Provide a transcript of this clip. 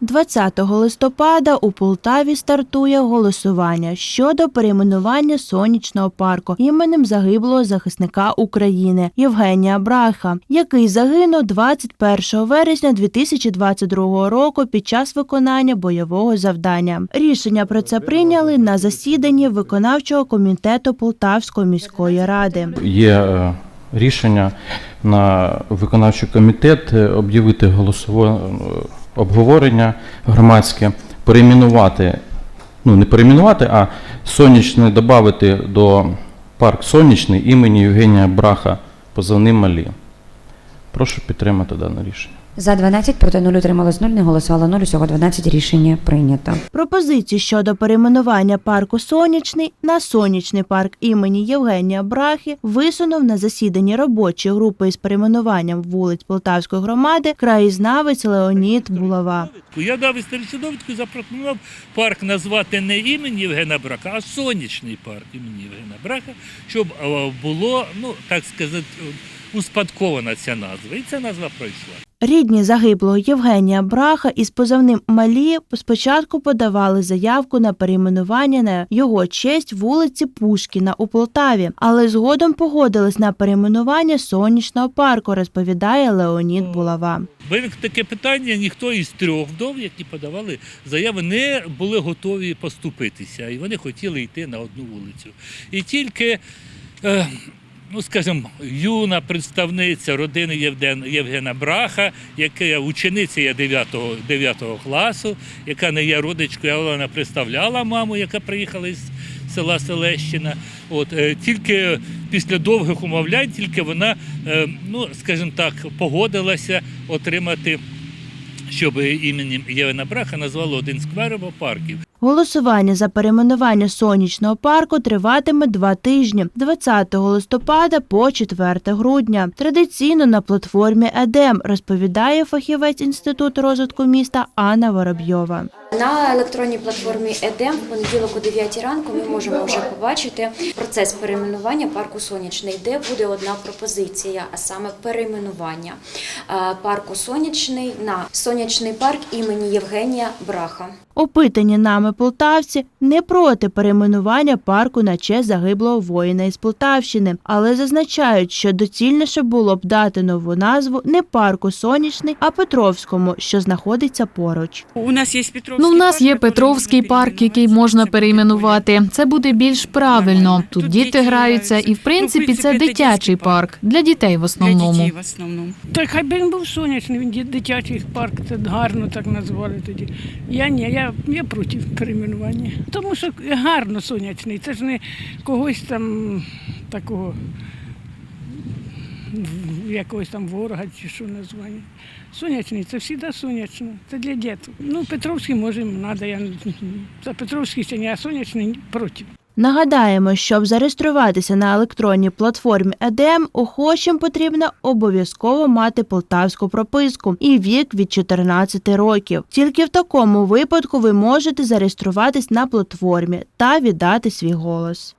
20 листопада у Полтаві стартує голосування щодо перейменування сонячного парку іменем загиблого захисника України Євгенія Браха, який загинув 21 вересня 2022 року під час виконання бойового завдання. Рішення про це прийняли на засіданні виконавчого комітету Полтавської міської ради. Є е, рішення на виконавчий комітет е, об'явити голосове е, обговорення громадське, перейменувати, ну не перейменувати, а сонячне додати до парк сонячний імені Євгенія Браха позивним Малі. Прошу підтримати дане рішення. За 12, проти 0 утрималось 0, не голосувало 0, усього 12 рішення прийнято. Пропозиції щодо перейменування парку Сонячний на сонячний парк імені Євгенія Брахи висунув на засіданні робочої групи із перейменуванням вулиць Полтавської громади краєзнавець Леонід Булава. Я дав історичну довідку і запропонував парк назвати не імені Євгена Брака, а сонячний парк імені Євгена Брака, щоб було, ну так сказати, успадкована ця назва. І ця назва пройшла. Рідні загиблого Євгенія Браха із позивним Малі спочатку подавали заявку на перейменування на його честь вулиці Пушкіна у Полтаві, але згодом погодились на перейменування сонячного парку, розповідає Леонід Булава. Виник таке питання, ніхто із трьох вдов, які подавали заяви, не були готові поступитися, і вони хотіли йти на одну вулицю. І тільки, е, ну скажімо, юна представниця родини Євден, Євгена Браха, яка учениця є 9, 9 класу, яка не є родичкою, але вона представляла маму, яка приїхала із села Селещина. От е, тільки після довгих умовлянь, тільки вона, е, ну скажімо так, погодилася отримати, щоб іменем Євгена Браха назвали один сквер або парків. Голосування за перейменування сонячного парку триватиме два тижні 20 листопада по 4 грудня. Традиційно на платформі ЕДЕМ розповідає фахівець інституту розвитку міста Анна Воробйова. На електронній платформі ЕДЕМ в понеділок о 9 ранку ми можемо вже побачити процес перейменування парку Сонячний, де буде одна пропозиція, а саме перейменування е, парку Сонячний на сонячний парк імені Євгенія Браха. Опитані нами полтавці не проти перейменування парку на честь загиблого воїна із Полтавщини, але зазначають, що доцільніше було б дати нову назву не парку Сонячний, а Петровському, що знаходиться поруч. У нас є Петровський Ну, в нас є Петровський парк, який можна перейменувати. Це буде більш правильно. Тут діти граються, і в принципі Ну, це дитячий парк для дітей в основному. дітей в основному. Так хай би він був сонячний, він дитячий парк, це гарно так назвали тоді. Я ні, я, я проти перейменування. Тому що гарно сонячний, це ж не когось там такого якогось там ворога чи що названня. Сонячний, це завжди сонячно, це для діток. Ну, Петровський може треба, я за Петровський не а сонячний проти. Нагадаємо, щоб зареєструватися на електронній платформі ЕДМ, охочим потрібно обов'язково мати полтавську прописку і вік від 14 років. Тільки в такому випадку ви можете зареєструватись на платформі та віддати свій голос.